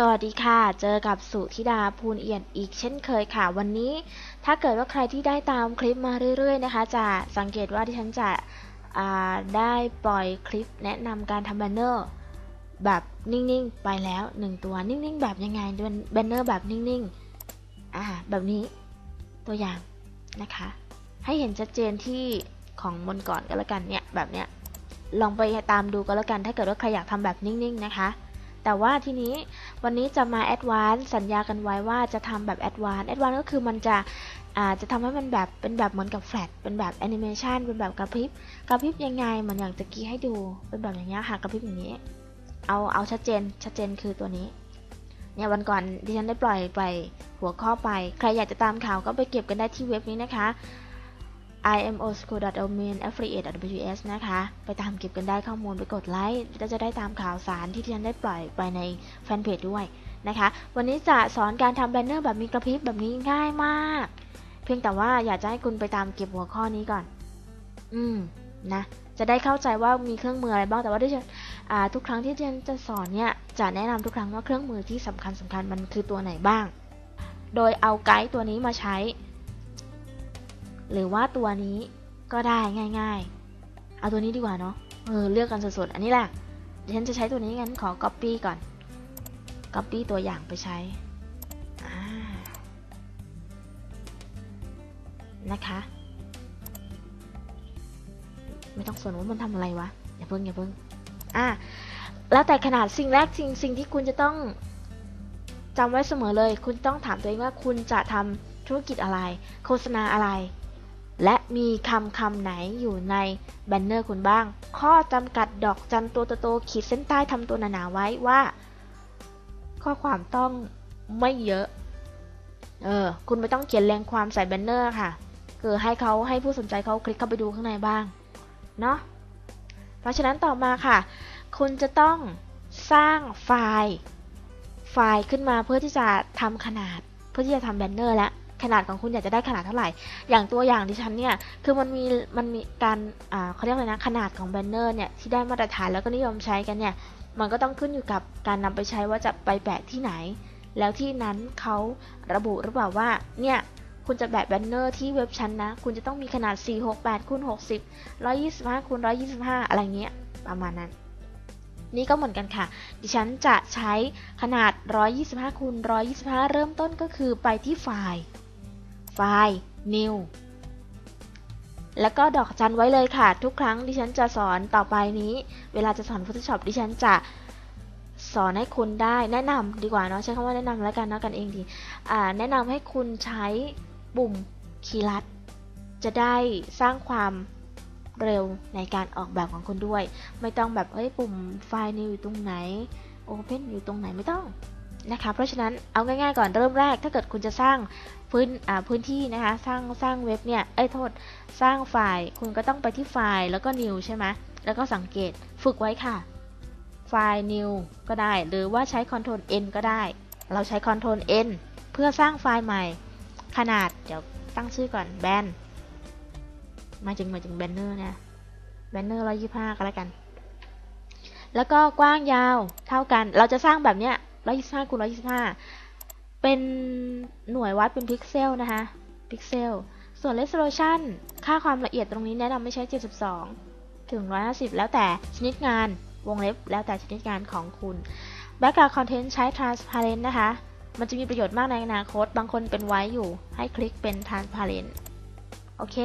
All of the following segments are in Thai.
สวัสดีค่ะ เจอกับสุธิดาภูลเอียดอีกเช่นเคยค่ะ วันนี้ถ้าเกิดว่าใครที่ได้ตามคลิปมาเรื่อยๆนะคะ จะสังเกตว่าที่ฉันจะได้ปล่อยคลิปแนะนำการทำแบนเนอร์แบบนิ่งๆ ไปแล้วหนึ่งตัวนิ่งๆ แบบยังไงแบนเนอร์แบบนิ่งๆอ่าแบบนี้ตัวอย่างนะคะ ให้เห็นชัดเจนที่ของบนก่อนก็แล้วกันเนี่ยแบบเนี้ยลองไปตามดูก็แล้วกัน ถ้าเกิดว่าใครอยากทำแบบนิ่งๆนะคะ แต่ว่าทีนี้วันนี้จะมาแอดวานสัญญากันไว้ว่าจะทำแบบแอดวานแอดวานก็คือมันจะอาจะทำให้มันแบบเป็นแบบเหมือนกับแฟลชเป็นแบบแอนิเมชันเป็นแบบกระพริบกระพริบยังไงเหมือนอย่างตะกี้ให้ดูเป็นแบบอย่างเงี้ยค่ะกระพริบอย่างนี้ เอาเอาชัดเจนชัดเจนคือตัวนี้เนี่ยวันก่อนดิฉันได้ปล่อยไปหัวข้อไป ใครอยากจะตามข่าวก็ไปเก็บกันได้ที่เว็บนี้นะคะ imoschool.domain.affiliate.ws นะคะ ไปตามเก็บกันได้ข้อมูลไปกดไลค์ก็จะได้ตามข่าวสารที่ที่ฉันได้ปล่อยไปในแฟนเพจด้วยนะคะ วันนี้จะสอนการทำแบนเนอร์แบบมีกระพริบแบบนี้ง่ายมาก เพียงแต่ว่าอยากจะให้คุณไปตามเก็บหัวข้อนี้ก่อน อืมนะ จะได้เข้าใจว่ามีเครื่องมืออะไรบ้าง แต่ว่าที่ฉันทุกครั้งที่ฉันจะสอนเนี่ย จะแนะนำทุกครั้งว่าเครื่องมือที่สำคัญสำคัญมันคือตัวไหนบ้าง โดยเอาไกด์ตัวนี้มาใช้ หรือว่าตัวนี้ก็ได้ง่ายๆ เอาตัวนี้ดีกว่าเนาะ เออเลือกกันสดๆ อันนี้แหละฉันจะใช้ตัวนี้งั้นขอ Copy ก่อน Copy ตัวอย่างไปใช้ นะคะ ไม่ต้องสนว่ามันทำอะไรวะ อย่าเพิ่งอย่าเพิ่ง อ่าแล้วแต่ขนาดสิ่งแรกสิ่งสิ่งที่คุณจะต้องจำไว้เสมอเลย คุณต้องถามตัวเองว่าคุณจะทำธุรกิจอะไร โฆษณาอะไร และมีคำคำไหนอยู่ในแบนเนอร์คุณบ้าง ข้อจำกัดดอกจันตัวโตๆขีดเส้นใต้ทำตัวหนาๆไว้ว่า ข้อความต้องไม่เยอะ เออ คุณไม่ต้องเขียนแรงความใส่แบนเนอร์ค่ะ คือให้เขาให้ผู้สนใจเขาคลิกเข้าไปดูข้างในบ้าง เนาะ เพราะฉะนั้นต่อมาค่ะ คุณจะต้องสร้างไฟล์ ไฟล์ขึ้นมาเพื่อที่จะทำขนาด เพื่อที่จะทำแบนเนอร์แล้ว ขนาดของคุณอยากจะได้ขนาดเท่าไหร่ อย่างตัวอย่างดิฉันเนี่ย คือมันมี มันมีการอ่าเขาเรียกอะไรนะ ขนาดของแบนเนอร์เนี่ย ที่ได้มาตรฐานแล้วก็นิยมใช้กันเนี่ย มันก็ต้องขึ้นอยู่กับการนำไปใช้ว่าจะไปแปะที่ไหน แล้วที่นั้นเขาระบุหรือเปล่าว่า เนี่ยคุณจะแบะแบนเนอร์ที่เว็บชั้นนะ คุณจะต้องมีขนาด 468คูณ60 125คูณ125 อะไรเงี้ย ประมาณนั้น นี่ก็เหมือนกันค่ะ ดิฉันจะใช้ขนาด 125คูณ125 เริ่มต้นก็คือไปที่ไฟล์ ไฟล์ new แล้วก็ดอกจันไว้เลยค่ะ ทุกครั้งดิฉันจะสอนต่อไปนี้ เวลาจะสอน Photoshop ดิฉันจะสอนให้คุณได้แนะนำดีกว่าเนาะใช้คำว่าแนะนำแล้วกันเนาะกันเองดีแนะนำให้คุณใช้ปุ่มคีย์ลัด จะได้สร้างความเร็วในการออกแบบของคุณด้วย ไม่ต้องแบบเอ้ยปุ่มไฟล์ new อยู่ตรงไหน open อยู่ตรงไหนไม่ต้อง นะคะ เพราะฉะนั้นเอาง่ายๆก่อนเริ่มแรก ถ้าเกิดคุณจะสร้างพื้นพื้นที่นะคะ สร้างสร้างเว็บเนี่ย เอ้ยโทษ สร้างไฟล์ คุณก็ต้องไปที่ไฟล์แล้วก็ new ใช่ไหมแล้วก็สังเกตฝึกไว้ค่ะ ไฟล์ new ก็ได้ หรือว่าใช้ Ctrl N ก็ได้ เราใช้ Ctrl N เพื่อสร้างไฟล์ใหม่ ขนาด เดี๋ยวตั้งชื่อก่อนแบน มาจึงมาจึงแบนเนอร์นะ แบนเนอร์ร้อยยี่ห้าก็แล้วกัน แล้วก็กว้างยาวเท่ากัน เราจะสร้างแบบเนี้ย 125คูณ125เป็นหน่วยวัดเป็นพิกเซลนะคะ พิกเซล ส่วน resolution ค่าความละเอียดตรงนี้แนะนำไม่ใช้ 72 ถึง 150 แล้วแต่ชนิดงาน วงเล็บ แล้วแต่ชนิดงานของคุณ background content ใช้ transparent นะคะ มันจะมีประโยชน์มากในอนาคต บางคนเป็นไว้อยู่ ให้คลิกเป็น transparent โอเค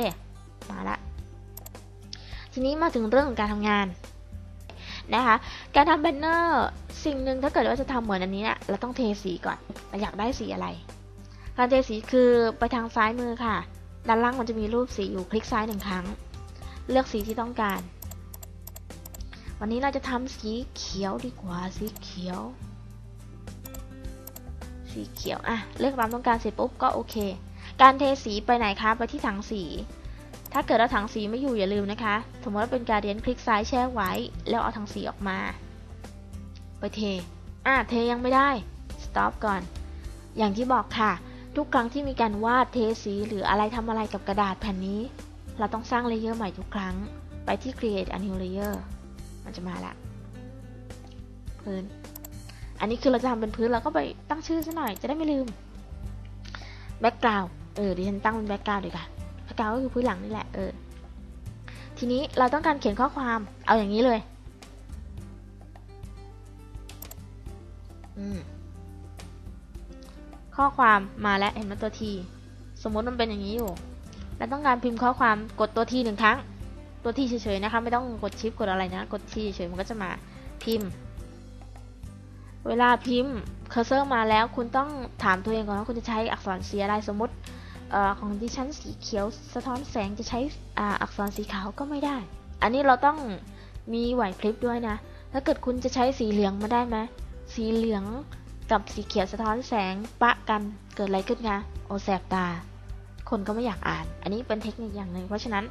มาละ ทีนี้มาถึงเรื่องของการทำงาน นะคะ การทำแบนเนอร์สิ่งหนึ่งถ้าเกิดว่าจะทำเหมือนอันนี้เนี่ยเราต้องเทสีก่อนเราอยากได้สีอะไร การเทสีคือไปทางซ้ายมือค่ะ ด้านล่างมันจะมีรูปสีอยู่คลิกซ้ายหนึ่งครั้ง เลือกสีที่ต้องการ วันนี้เราจะทำสีเขียวดีกว่าสีเขียว สีเขียวอะเลือกตามต้องการเสร็จปุ๊บก็โอเค การเทสีไปไหนคะไปที่ถังสี ถ้าเกิดเราถังสีไม่อยู่อย่าลืมนะคะ สมมติว่าเป็นการเรียนคลิกซ้ายแช่ไว้ แล้วเอาถังสีออกมา ไปเท อะเทยังไม่ได้ stop ก่อน อย่างที่บอกค่ะ ทุกครั้งที่มีการวาดเทสีหรืออะไรทำอะไรกับกระดาษแผ่นนี้ เราต้องสร้างเลเยอร์ใหม่ทุกครั้ง ไปที่ create a new layer มันจะมาละ พื้น อันนี้คือเราจะทำเป็นพื้นเราก็ไปตั้งชื่อซะหน่อยจะได้ไม่ลืมแบ็กกราวเออดิฉันตั้งเป็นแบ็กกราวดีกว่า แบ็กกราวก็คือพื้นหลังนี่แหละเออทีนี้เราต้องการเขียนข้อความเอาอย่างนี้เลยอืมข้อความมาแล้วเห็นไหมตัวทีสมมติมันเป็นอย่างนี้อยู่เราต้องการพิมพ์ข้อความกดตัวทีหนึ่งครั้ง ตัวทีเฉยๆนะคะไม่ต้องกดชิปกดอะไรนะ กดทีเฉยๆมันก็จะมาพิมพ์ เวลาพิมพ์เคอร์เซอร์มาแล้ว คุณต้องถามตัวเองก่อนว่าคุณจะใช้อักษรเสีอะไรสมมติ ของดิฉันสีเขียวสะท้อนแสงจะใช้อักษรสีขาวก็ไม่ได้ อันนี้เราต้องมีไหวพริบด้วยนะ ถ้าเกิดคุณจะใช้สีเหลืองมาได้ไหมสีเหลืองกับสีเขียวสะท้อนแสงปะกันเกิดอะไรขึ้นคะโอแสบตา คนก็ไม่อยากอ่าน อันนี้เป็นเทคนิคอย่างหนึ่งเพราะฉะนั้น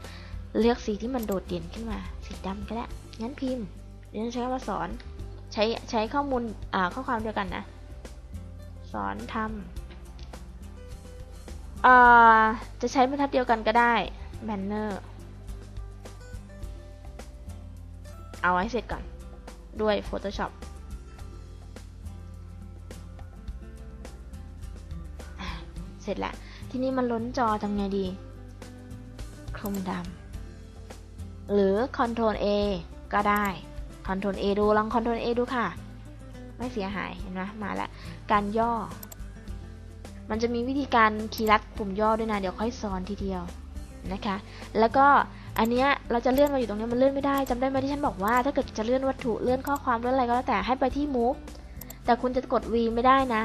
เลือกสีที่มันโดดเด่นขึ้นมา สีดำก็ได้ งั้นพิมพ์เดี๋ยวฉันใช้คำว่าสอน ใช้ใช้ข้อมูลอ่าข้อความเดียวกันนะ สอนทำอ่า จะใช้บรรทัดเดียวกันก็ได้แบนเนอร์เอาไว้เสร็จก่อน ด้วย Photoshop อะเสร็จแล้ว ทีนี้มันล้นจอทำไงดีคลุมดำ หรือ Ctrl A ก็ได้ Ctrl A ดู ลอง Ctrl A ดูค่ะ ไม่เสียหาย เห็นไหมมาแล้ว การย่อ มันจะมีวิธีการคีย์ลัดปุ่มย่อด้วยนะ เดี๋ยวค่อยสอนทีเดียวนะคะ แล้วก็อันเนี้ยเราจะเลื่อนมาอยู่ตรงนี้มันเลื่อนไม่ได้จำได้ไหมที่ฉันบอกว่า ถ้าเกิดจะเลื่อนวัตถุเลื่อนข้อความเลื่อนอะไรก็แล้วแต่ให้ไปที่ move แต่คุณจะกด V ไม่ได้นะ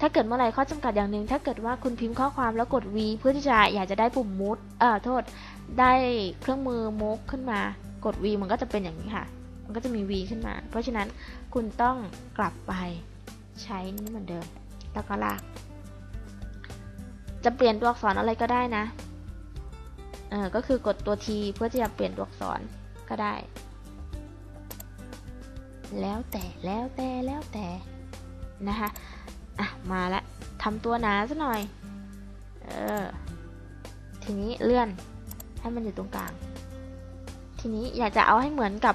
ถ้าเกิดเมื่อไหร่ข้อจำกัดอย่างหนึ่งถ้าเกิดว่าคุณพิมพ์ข้อความแล้วกด V เพื่อที่จะอยากจะได้ปุ่ม move เอ่อโทษ ได้เครื่องมือ move ขึ้นมากด V มันก็จะเป็นอย่างนี้ค่ะ มันก็จะมี V ขึ้นมา เพราะฉะนั้นคุณต้องกลับไปใช้นี้เหมือนเดิม แล้วก็ลาก จะเปลี่ยนตัวอักษรอะไรก็ได้นะเออก็คือกดตัว T เพื่อที่จะเปลี่ยนตัวอักษรก็ได้ แล้วแต่แล้วแต่แล้วแต่นะคะอะมาล้วทำตัวหนาซะหน่อย เออ ทีนี้เลื่อนให้มันอยู่ตรงกลาง ทีนี้อยากจะเอาให้เหมือนกับ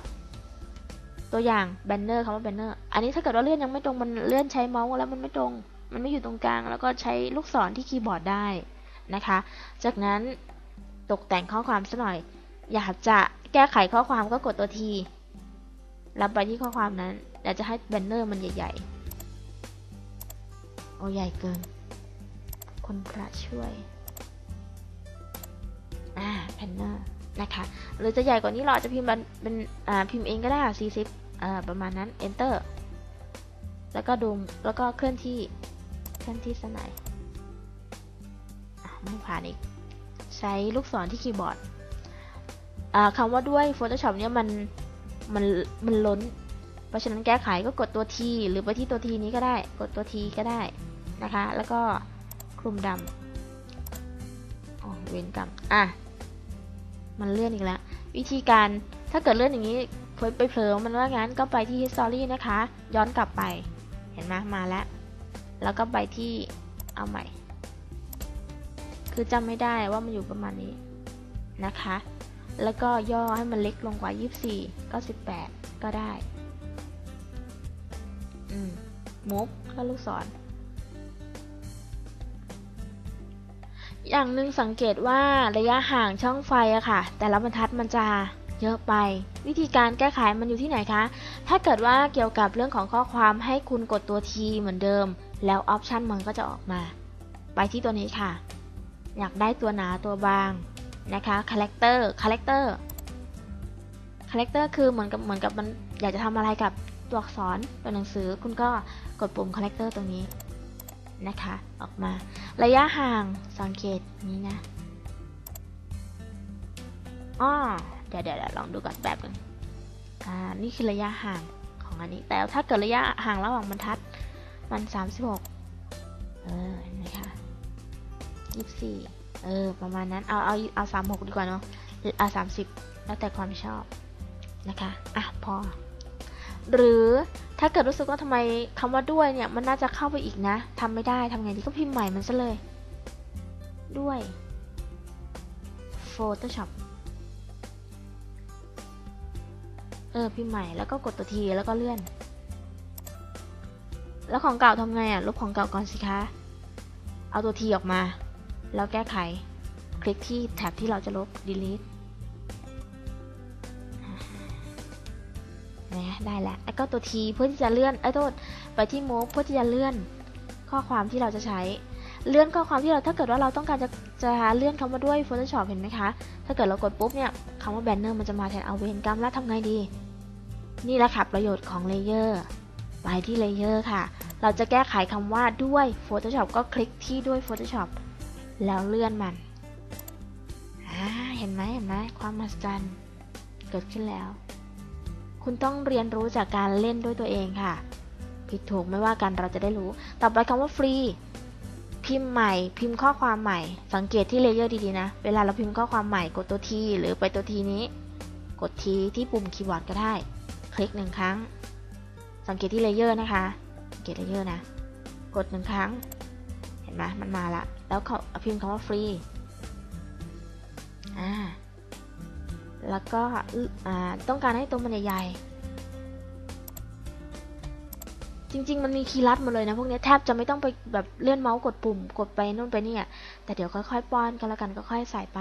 ตัวอย่างแบนเนอร์คำว่าแบนเนอร์ อันนี้ถ้าเกิดว่าเลื่อนยังไม่ตรงมันเลื่อนใช้เมาส์แล้วมันไม่ตรง มันไม่อยู่ตรงกลาง แล้วก็ใช้ลูกศรที่คีย์บอร์ดได้นะคะ จากนั้นตกแต่งข้อความซะหน่อย อยากจะแก้ไขข้อความก็กดตัวทีแล้วไปที่ข้อความนั้นอยากจะให้แบนเนอร์มันใหญ่ๆ โอ้ใหญ่เกิน คนพระช่วย อ่าแบนเนอร์นะคะ หรือจะใหญ่กว่านี้เราอจจะพิมพ์เป็นอ่าพิมพ์เองก็ได้ค่ะ40อ่าประมาณนั้น enter แล้วก็ดูแล้วก็เคลื่อนที่ เคลื่อนที่สไนไม่ผ่านอีก ใช้ลูกศรที่คีย์บอร์ดคำว่าด้วย Photoshop เนี่ยมันมันมันล้น เพราะฉะนั้นแก้ไขก็กดตัว T หรือไปที่ตัว T นี้ก็ได้ กดตัว T ก็ได้นะคะ แล้วก็คลุมดำอ๋อเวนกรรมอะ มันเลื่อนอีกแล้ว วิธีการถ้าเกิดเลื่อนอย่างนี้ไปเผลอมันว่างั้นก็ไปที่ history นะคะ ย้อนกลับไป เห็นไหมมาแล้ว แล้วก็ไปที่เอาใหม่ คือจำไม่ได้ว่ามันอยู่ประมาณนี้นะคะ แล้วก็ย่อให้มันเล็กลงกว่า 24 98 ก็ได้ อืมมุกก็ลูกศร อย่างหนึ่งสังเกตว่าระยะห่างช่องไฟอะค่ะ แต่ละบรรทัดมันจะ เยอะไป วิธีการแก้ไขมันอยู่ที่ไหนคะ ถ้าเกิดว่าเกี่ยวกับเรื่องของข้อความให้คุณกดตัว T เหมือนเดิม แล้วออปชันมันก็จะออกมา ไปที่ตัวนี้ค่ะ อยากได้ตัวหนาตัวบางนะคะ character character character คือเหมือนกับเหมือนกับมันอยากจะทำอะไรกับตัวอักษรตัวหนังสือคุณก็กดปุ่ม character ตรงนี้นะคะออกมา ระยะห่างสังเกตนี้นะอ้อ เดี๋ยวเดี๋ยวลองดูก่อนแบบนึงอ่านี่คือระยะห่างของอันนี้ แต่ถ้าเกิดระยะห่างระหว่างบรรทัด มัน 36 เออเห็นไหมคะ24 เออ ประมาณนั้น เอา เอา เอา 36 ดีกว่าเนาะเอา30 แล้วแต่ความชอบ นะคะ อะ พอ หรือถ้าเกิดรู้สึกว่าทำไมคำว่าด้วยเนี่ย มันน่าจะเข้าไปอีกนะทำไม่ได้ทำไงดีก็พิมพ์ใหม่มันซะเลย ด้วย Photoshop เออพิมพ์ใหม่แล้วก็กดตัวทีแล้วก็เลื่อน แล้วของเก่าทำไงอะลบของเก่าก่อนสิคะ เอาตัวทีออกมา แล้วแก้ไข คลิกที่แท็บที่เราจะลบ delete นะได้แล้วแล้วก็ตัวทีเพื่อที่จะเลื่อนไอ้โทษไปที่ move เพื่อที่จะเลื่อนข้อความที่เราจะใช้ เลื่อนข้อความที่เราถ้าเกิดว่าเราต้องการจะจะเลื่อนคำว่าด้วย Photoshop เห็นไหมคะ ถ้าเกิดเรากดปุ๊บเนี่ยคำว่า banner มันจะมาแทนเอาเวนกรรมแล้วทำไงดี นี่แหละค่ะประโยชน์ของเลเยอร์ไปที่เลเยอร์ค่ะ เราจะแก้ไขคำว่าด้วย Photoshop ก็คลิกที่ด้วย Photoshop แล้วเลื่อนมัน เห็นไหมเห็นไหมความมหัศจรรย์เกิดขึ้นแล้ว คุณต้องเรียนรู้จากการเล่นด้วยตัวเองค่ะ ผิดถูกไม่ว่ากันเราจะได้รู้ ต่อไปคำว่าฟรีพิมพ์ใหม่พิมพ์ข้อความใหม่ สังเกตที่เลเยอร์ดีๆนะ เวลาเราพิมพ์ข้อความใหม่กดตัวทีหรือไปตัวทีนี้ กดทีที่ปุ่มคีย์บอร์ดก็ได้ คลิกหนึ่งครั้ง สังเกตที่เลเยอร์นะคะ สังเกตเลเยอร์นะ กดหนึ่งครั้ง เห็นไหมมันมาละ แล้วเขาพิมพ์คำว่าฟรี อ่า แล้วก็อ่าต้องการให้ตัวมันใหญ่ๆจริง ๆ มันมีคีย์ลัดหมดเลยนะ พวกนี้แทบจะไม่ต้องไปแบบเลื่อนเมาส์กดปุ่ม กดไปนู่นไปนี่แต่เดี๋ยวค่อยๆป้อนกันแล้วกันก็ค่อยใส่ไป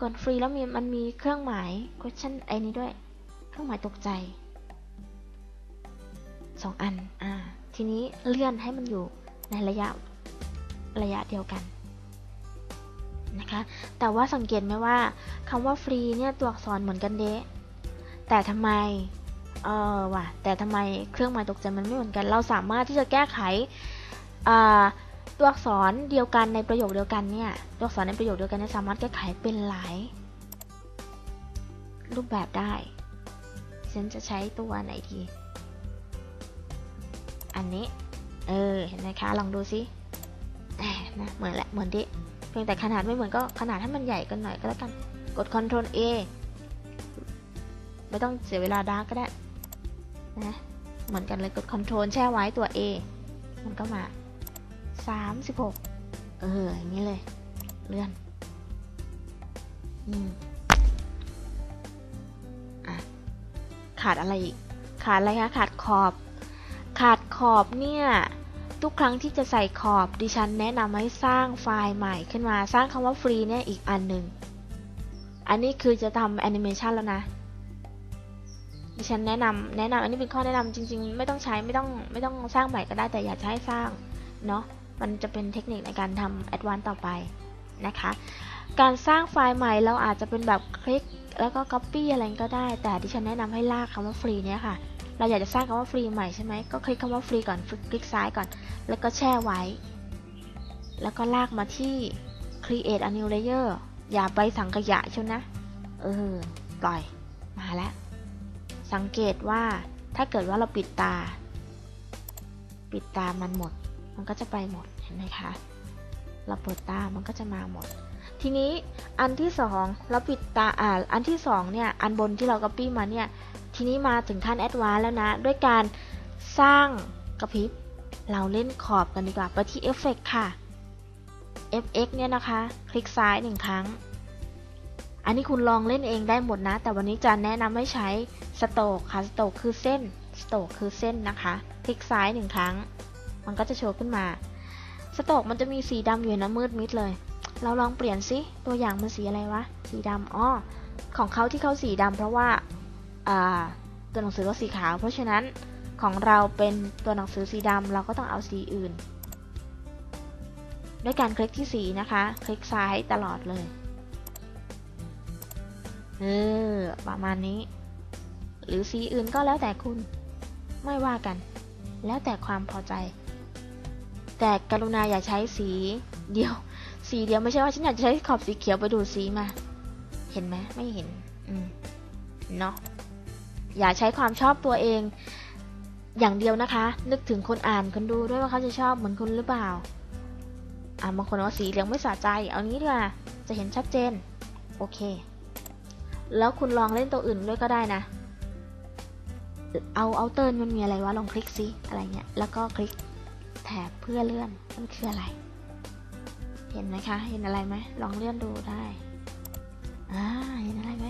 ก่อนฟรีแล้วมีมันมีเครื่องหมาย question ไอ้นี้ด้วย เครื่องหมายตกใจ สองอัน อ่า ทีนี้เลื่อนให้มันอยู่ในระยะระยะเดียวกันนะคะ แต่ว่าสังเกตไหมว่าคำว่าฟรีเนี่ยตัวอักษรเหมือนกันเดะแต่ทำไม เออว่ะ แต่ทำไมเครื่องหมายตกใจมันไม่เหมือนกัน เราสามารถที่จะแก้ไขตัวอักษรเดียวกันในประโยคเดียวกันเนี่ย ตัวอักษรในประโยคเดียวกันเนี่ยสามารถแก้ไขเป็นหลาย รูปแบบได้ฉันจะใช้ตัวไหนดี อันนี้ เออ เห็นไหมคะ ลองดูซินะเหมือนแหละ เหมือนดิเพียงแต่ขนาดไม่เหมือนก็ขนาดให้มันใหญ่กันหน่อยก็แล้วกัน กด Ctrl A ไม่ต้องเสียเวลาดาร์กก็ได้ นะ เหมือนกันเลยกด Ctrl แช่ไว้ตัว A มันก็มา 36 เออ อย่างนี้เลย เลื่อน อืมอะ ขาดอะไรอีก ขาดอะไรคะ ขาดขอบ ขาดขอบเนี่ย ทุกครั้งที่จะใส่ขอบดิฉันแนะนำให้สร้างไฟล์ใหม่ขึ้นมาสร้างคำว่าฟรีเนี่ยอีกอันหนึ่ง อันนี้คือจะทำแอนิเมชันแล้วนะ ดิฉันแนะนำแนะนำอันนี้เป็นข้อแนะนำจริง ๆ ไม่ต้องใช้ไม่ต้องไม่ต้องสร้างใหม่ก็ได้แต่อยากจะให้สร้างเนาะมันจะเป็นเทคนิคในการทำแอดวานซ์ต่อไปนะคะ การสร้างไฟล์ใหม่เราอาจจะเป็นแบบคลิกแล้วก็ Copy อะไรก็ได้ แต่ดิฉันแนะนำให้ลากคำว่าฟรีเนี่ยค่ะ เราอยากจะสร้างคำว่าฟรีใหม่ใช่ไหมก็คลิกคำว่าฟรีก่อนคลิกซ้ายก่อน แล้วก็แช่ไว้ แล้วก็ลากมาที่ create a new layer อย่าไปสังขยะเชียวนะ เออ ปล่อย มาแล้ว สังเกตว่าถ้าเกิดว่าเราปิดตา ปิดตามันหมด มันก็จะไปหมด เห็นไหมคะ เราเปิดตา มันก็จะมาหมด ทีนี้อันที่สองเราปิดตา อ่า อันที่สองเนี่ย อันบนที่เรา copy มาเนี่ย ทีนี้มาถึงขั้นแอดวานแล้วนะ ด้วยการสร้างกระพริบ เราเล่นขอบกันดีกว่า ไปที่เอฟเฟกค่ะ fx เนี่ยนะคะ คลิกซ้ายหนึ่งครั้ง อันนี้คุณลองเล่นเองได้หมดนะ แต่วันนี้จะแนะนำให้ใช้สโตกค่ะ สโตกคือเส้น สโตกคือเส้นนะคะ คลิกซ้ายหนึ่งครั้ง มันก็จะโชว์ขึ้นมา สโตกมันจะมีสีดำอยู่นะมืดมิดเลย เราลองเปลี่ยนซิตัวอย่างมันสีอะไรวะ สีดำอ๋อของเขาที่เขาสีดำเพราะว่า ตัวหนังสือก็สีขาว เพราะฉะนั้นของเราเป็นตัวหนังสือสีดำเราก็ต้องเอาสีอื่น ด้วยการคลิกที่สีนะคะ คลิกซ้ายตลอดเลยเออประมาณนี้ หรือสีอื่นก็แล้วแต่คุณไม่ว่ากัน แล้วแต่ความพอใจ แต่กรุณาอย่าใช้สีเดียว สีเดียวไม่ใช่ว่าฉันอยากจะใช้ขอบสีเขียวไปดูสีมา เห็นไหมไม่เห็น อืม เนาะ อย่าใช้ความชอบตัวเอง อย่างเดียวนะคะ นึกถึงคนอ่านคนดูด้วยว่าเขาจะชอบเหมือนคุณหรือเปล่าอ่าบางคนว่าสีเหลืองไม่สะใจ เอางี้ดีกว่าจะเห็นชัดเจน โอเค แล้วคุณลองเล่นตัวอื่นด้วยก็ได้นะ เอาเอาเติร์นมันมีอะไรวะลองคลิกซิอะไรเงี้ยแล้วก็คลิกแถบเพื่อเลื่อนมันคืออะไร เห็นไหมคะ เห็นอะไรไหมลองเลื่อนดูได้อ่าเห็นอะไรไหม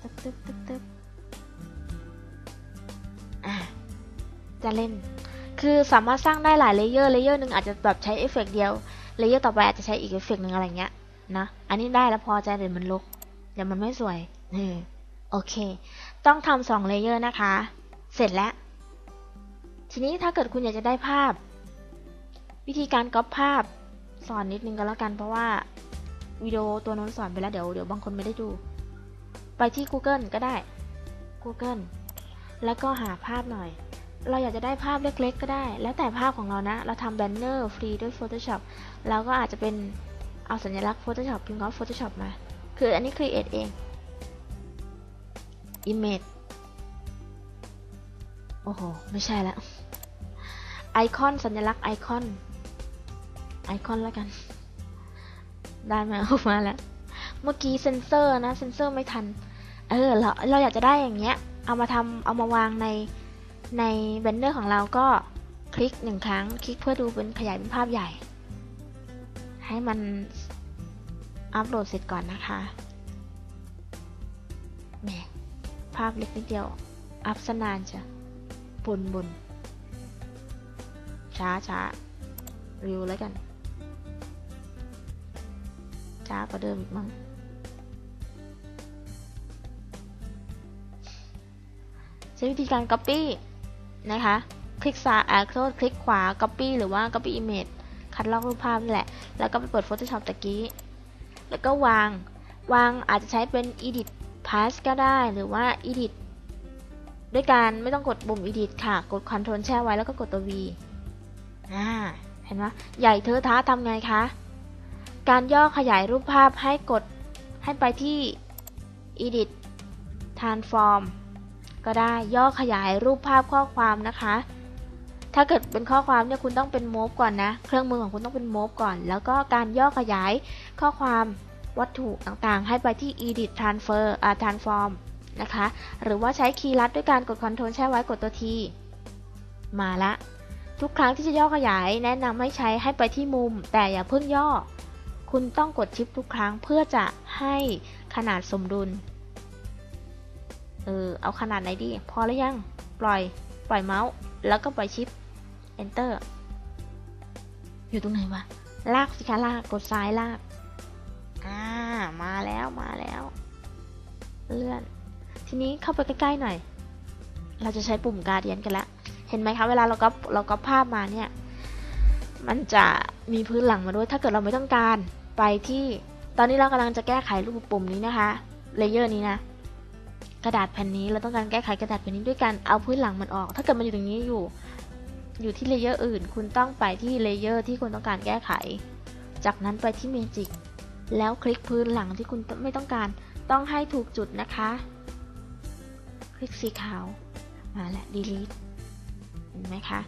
ตึ๊บตึ๊บตึ๊บตึ๊บ จะเล่น คือสามารถสร้างได้หลายเลเยอร์เลเยอร์หนึ่งอาจจะแบบใช้เอฟเฟกต์เดียวเลเยอร์ต่อไปอาจจะใช้อีกเอฟเฟกต์หนึ่งอะไรเงี้ยนะอันนี้ได้แล้วพอใจเดี๋ยวมันลกเดี๋ยวมันไม่สวยเออโอเค ต้องทำสองเลเยอร์นะคะ เสร็จแล้ว ทีนี้ถ้าเกิดคุณอยากจะได้ภาพ วิธีการก๊อปภาพสอนนิดนึงก็แล้วกันเพราะว่าวิดีโอตัวนู้นสอนไปแล้วเดี๋ยวเดี๋ยวบางคนไม่ได้ดู ไปที่ Google ก็ได้ Google แล้วก็หาภาพหน่อย เราอยากจะได้ภาพเล็กๆ ก็ได้ แล้วแต่ภาพของเรานะ เราทำแบนเนอร์ฟรีด้วย Photoshop เราก็อาจจะเป็นเอาสัญลักษณ์ Photoshop พิมพ์คำว่า Photoshop มา คืออันนี้ create เอง image โอ้โห ไม่ใช่แล้วไอคอนสัญลักษณ์ไอคอนไอคอนแล้วกัน ได้มาออกมาแล้ว เมื่อกี้เซนเซอร์นะ เซนเซอร์ไม่ทัน เออ เราเราอยากจะได้อย่างเงี้ย เอามาทำเอามาวางใน ในแบนเนอร์ของเราก็คลิกหนึ่งครั้ง คลิกเพื่อดูเป็นขยายเป็นภาพใหญ่ ให้มันอัพโหลดเสร็จก่อนนะคะแหมภาพเล็กนิดเดียว อัพสนานจ้ะบนบนช้าช้าริวแล้วกัน ช้ากว่าเดิมอีกมั้งใช้วิธีการ Copy นะคะ คลิกซ้ายอ่าโทษคลิกขวา Copy หรือว่า Copy Image คัดลอกรูปภาพนี่แหละ แล้วก็ไปเปิด Photoshop ตะกี้ แล้วก็วาง วางอาจจะใช้เป็น Edit Pass ก็ได้ หรือว่า Edit ด้วยการไม่ต้องกดปุ่ม Edit ค่ะ กด Ctrl แช่ไว้แล้วก็กดตัว V อ่า เห็นไหมใหญ่เธอท้าทำไงคะ การย่อขยายรูปภาพให้กดให้ไปที่ Edit Transform ก็ได้ย่อขยายรูปภาพข้อความนะคะ ถ้าเกิดเป็นข้อความเนี่ยคุณต้องเป็นโมฟก่อนนะ เครื่องมือของคุณต้องเป็นโมฟก่อน แล้วก็การย่อขยายข้อความวัตถุต่างๆ ให้ไปที่ edit transfer อ่า transform นะคะ หรือว่าใช้คีย์ลัดด้วยการกด Ctrl แช่ไว้กดตัวทีมาละ ทุกครั้งที่จะย่อขยายแนะนำให้ใช้ให้ไปที่มุม แต่อย่าเพิ่งย่อ คุณต้องกดชิปทุกครั้งเพื่อจะให้ขนาดสมดุล เออ เอาขนาดไหนดี พอแล้วยัง ปล่อย ปล่อยเมาส์ แล้วก็ปล่อยชิป enter อยู่ตรงไหนวะ ลากสิคะลาก กดซ้ายลาก อ่า มาแล้วมาแล้ว เลื่อน ทีนี้เข้าไปใกล้ๆหน่อย เราจะใช้ปุ่มการเดียนกันละ เห็นไหมคะ เวลาเราก็เราก็ภาพมาเนี่ย มันจะมีพื้นหลังมาด้วย ถ้าเกิดเราไม่ต้องการ ไปที่ ตอนนี้เรากำลังจะแก้ไขรูปปุ่มนี้นะคะ เลเยอร์นี้นะ กระดาษแผ่นนี้ เราต้องการแก้ไขกระดาษแผ่นนี้ด้วยการเอาพื้นหลังมันออก ถ้าเกิดมันอยู่ตรงนี้อยู่ อยู่ที่เลเยอร์อื่น คุณต้องไปที่เลเยอร์ที่คุณต้องการแก้ไข จากนั้นไปที่เมจิกแล้วคลิกพื้นหลังที่คุณไม่ต้องการ ต้องให้ถูกจุดนะคะ คลิกสีขาว มาแล้ว delete เห็นไหมคะ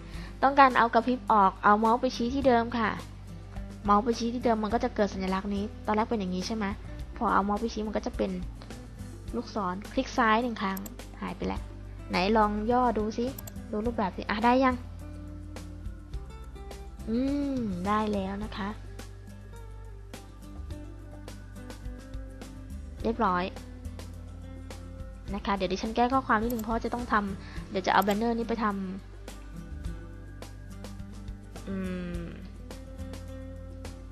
ต้องการเอากระพริบออก เอาเมาส์ไปชี้ที่เดิมค่ะ เมาส์ไปชี้ที่เดิมมันก็จะเกิดสัญลักษณ์นี้ ตอนแรกเป็นอย่างนี้ใช่ไหมพอเอาเมาส์ไปชี้มันก็จะเป็น ลูกศรคลิกซ้ายหนึ่งครั้งหายไปแล้ว ไหนลองย่อดูซิดูรูปแบบสิอะได้ยัง อืม ได้แล้วนะคะ เรียบร้อยนะคะ เดี๋ยวดิฉันแก้ข้อความนิดนึงเพราะจะต้องทำเดี๋ยวจะเอาแบนเนอร์นี้ไปทำอืม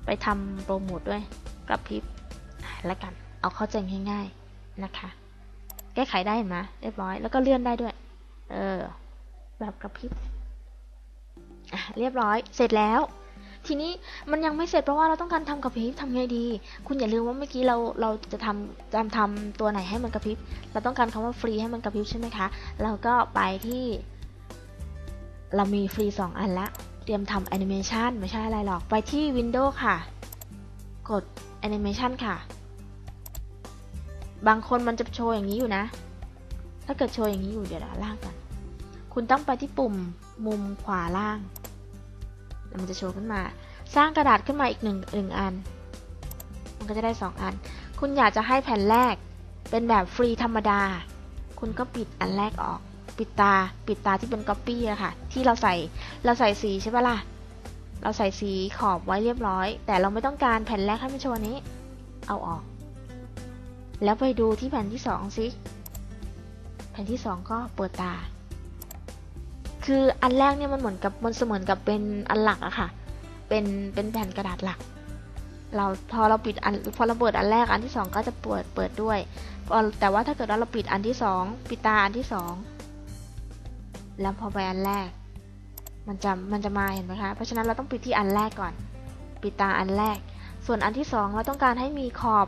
ไปทำโปรโมทด้วยกับพิบแล้วกัน เอาเข้าใจง่ายๆ นะคะ แก้ไขได้เห็นไหมเรียบร้อย แล้วก็เลื่อนได้ด้วย เออ แบบกระพริบอะเรียบร้อย เสร็จแล้ว ทีนี้มันยังไม่เสร็จเพราะว่าเราต้องการทำกระพริบทำไงดี คุณอย่าลืมว่าเมื่อกี้เราเราจะทำจำทำตัวไหนให้มันกระพริบ เราต้องการคำว่าฟรีให้มันกระพริบใช่ไหมคะ เราก็ไปที่ เรามีฟรี 2 อันละเตรียมทำแอนิเมชันไม่ใช่อะไรหรอก ไปที่ Windows ค่ะ กดแอนิเมชันค่ะ บางคนมันจะโชว์อย่างนี้อยู่นะ ถ้าเกิดโชว์อย่างนี้อยู่เดี๋ยวล่างกันคุณต้องไปที่ปุ่มมุมขวาล่างแล้วมันจะโชว์ขึ้นมา สร้างกระดาษขึ้นมาอีกหนึ่งหนึ่งอัน มันก็จะได้สองอัน คุณอยากจะให้แผ่นแรกเป็นแบบฟรีธรรมดา คุณก็ปิดอันแรกออก ปิดตา ปิดตาที่เป็นก๊อปปี้อะค่ะ ที่เราใส่ เราใส่สีใช่ปะล่ะ เราใส่สีขอบไว้เรียบร้อย แต่เราไม่ต้องการแผ่นแรกให้มันโชว์นี้ เอาออก แล้วไปดูที่แผ่นที่สองสิแผ่นที่สองก็เปิดตา คืออันแรกเนี่ยมันเหมือนกับมันเสมือนกับเป็นอันหลักอะค่ะ เป็นเป็นแผ่นกระดาษหลัก เราพอเราปิดอันพอเราเปิดอันแรกอันที่สองก็จะเปิดเปิดด้วยพอแต่ว่าถ้าเกิดว่าเราปิดอันที่สองปิดตาอันที่สองแล้วพอไปอันแรก มันจะมันจะมาเห็นไหมคะ เพราะฉะนั้นเราต้องปิดที่อันแรกก่อน ปิดตาอันแรก ส่วนอันที่สองเราต้องการให้มีขอบ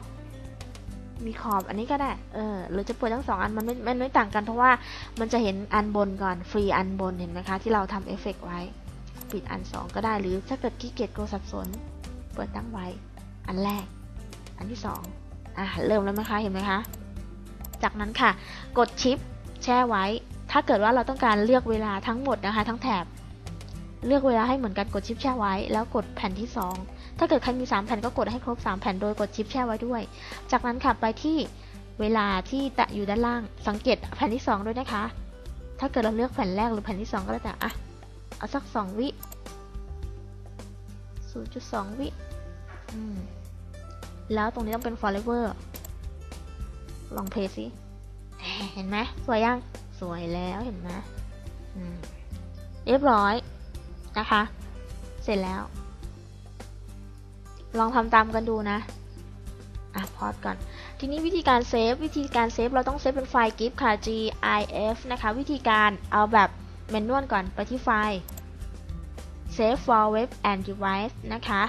มีขอบอันนี้ก็ได้ เออ หรือจะเปิดทั้งสองอันมันไม่มันไม่ต่างกันเพราะว่ามันจะเห็นอันบนก่อนฟรีอันบนเห็นไหมคะ ที่เราทำเอฟเฟกไว้ ปิดอันสองก็ได้หรือถ้าเกิดขี้เกียจกลัวสับสน เปิดตั้งไว้ อันแรก อันที่สองอะเริ่มแล้วไหมคะเห็นไหมคะ จากนั้นค่ะ กดชิปแช่ไว้ ถ้าเกิดว่าเราต้องการเลือกเวลาทั้งหมดนะคะ ทั้งแถบ เลือกเวลาให้เหมือนกันกดชิปแช่ไว้ แล้วกดแผ่นที่2 ถ้าเกิดใครมี 3 แผ่นก็กดให้ครบ 3 แผ่นโดยกดชิปแช่ไว้ด้วย จากนั้นค่ะไปที่เวลาที่แตะอยู่ด้านล่าง สังเกตแผ่นที่ 2 ด้วยนะคะ ถ้าเกิดเราเลือกแผ่นแรกหรือแผ่นที่ 2 ก็แล้วแต่อะเอาสัก 2 วิ 0.2 วิอืมแล้วตรงนี้ต้องเป็น forever ลองเพลย์สิเห็นไหมสวยยัง สวยแล้วเห็นไหมอืมเรียบร้อยนะคะ เสร็จแล้ว ลองทำตามกันดูนะอะพอดก่อน ทีนี้วิธีการเซฟ วิธีการเซฟเราต้องเซฟเป็นไฟล์ GIF ค่ะ GIF นะคะ วิธีการเอาแบบเมนนวลก่อนไปที่ไฟล์ Save for Web and Device นะคะ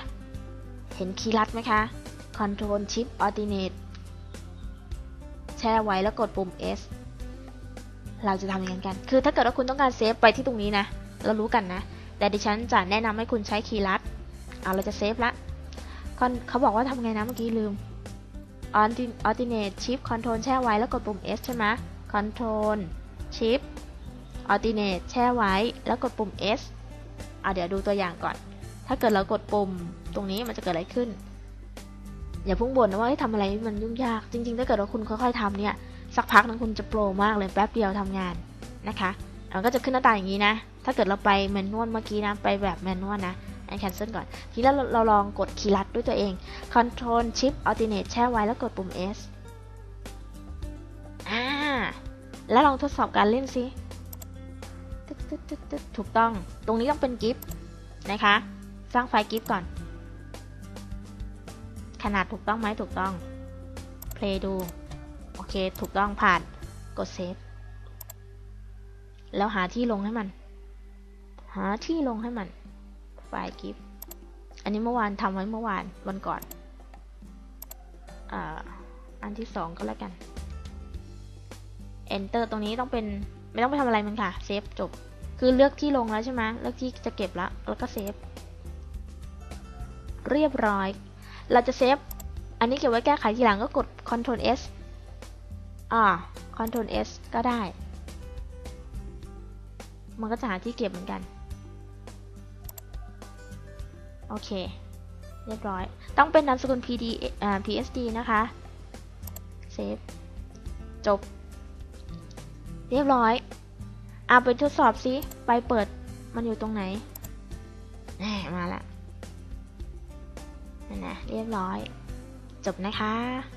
เห็นคีย์ลัดไหมคะ Control Shift Alternate แช่ไว้แล้วกดปุ่ม S เราจะทำอย่างนั้นกัน คือถ้าเกิดว่าคุณต้องการเซฟไปที่ตรงนี้นะ เรารู้กันนะ แต่ดิฉันจะแนะนำให้คุณใช้คีย์ลัด เอาเราจะเซฟละ เขาบอกว่าทำไงนะเมื่อกี้ลืม alternate shift control แช่ไว้แล้วกดปุ่ม S ใช่ไหม control shift alternate แช่ไว้แล้วกดปุ่ม S เอาเดี๋ยวดูตัวอย่างก่อน ถ้าเกิดเรากดปุ่มตรงนี้มันจะเกิดอะไรขึ้น อย่าพุ่งบ่นนะว่าทำอะไรมันยุ่งยาก จริง ๆ ถ้าเกิดว่าคุณค่อยๆทำเนี่ย สักพักนึงคุณจะโปรมากเลยแป๊บเดียวทำงานนะคะมันก็จะขึ้นหน้าตาอย่างนี้นะ ถ้าเกิดเราไปแมนนวลเมื่อกี้นะ ไปแบบแมนนวลนะ อันแคนเซิลก่อน ทีนี้เราเราลองกดคีย์ลัดด้วยตัวเอง Control Shift Alternate แช่ไว้แล้วกดปุ่ม S อ่า แล้วลองทดสอบการเล่นซิถูกต้อง ตรงนี้ต้องเป็นกิฟต์นะคะ สร้างไฟล์กิฟต์ก่อน ขนาดถูกต้องไหมถูกต้อง เพลย์ดู โอเค ถูกต้องผ่าน กดเซฟ แล้วหาที่ลงให้มัน หาที่ลงให้มัน ล์กิฟต์อันนี้เมื่อวานทำไว้เมื่อวานวันก่อนอันที่สองก็แล้วกัน enter ตรงนี้ต้องเป็น ไม่ต้องไปทำอะไรมันค่ะเซฟจบ คือเลือกที่ลงแล้วใช่ไหมเลือกที่จะเก็บแล้ว แล้วก็เซฟเรียบร้อย เราจะเซฟ อันนี้เก็บไว้แก้ไขทีหลังก็กด Ctrl S อ่า Ctrl S ก็ได้ มันก็จะหาที่เก็บเหมือนกัน โอเค เรียบร้อย ต้องเป็นนามสกุล PD อ่า PSD นะคะเซฟจบ เรียบร้อยเอาไปทดสอบซิไปเปิดมันอยู่ตรงไหนแหมมาละนั่นนะเรียบร้อย จบนะคะ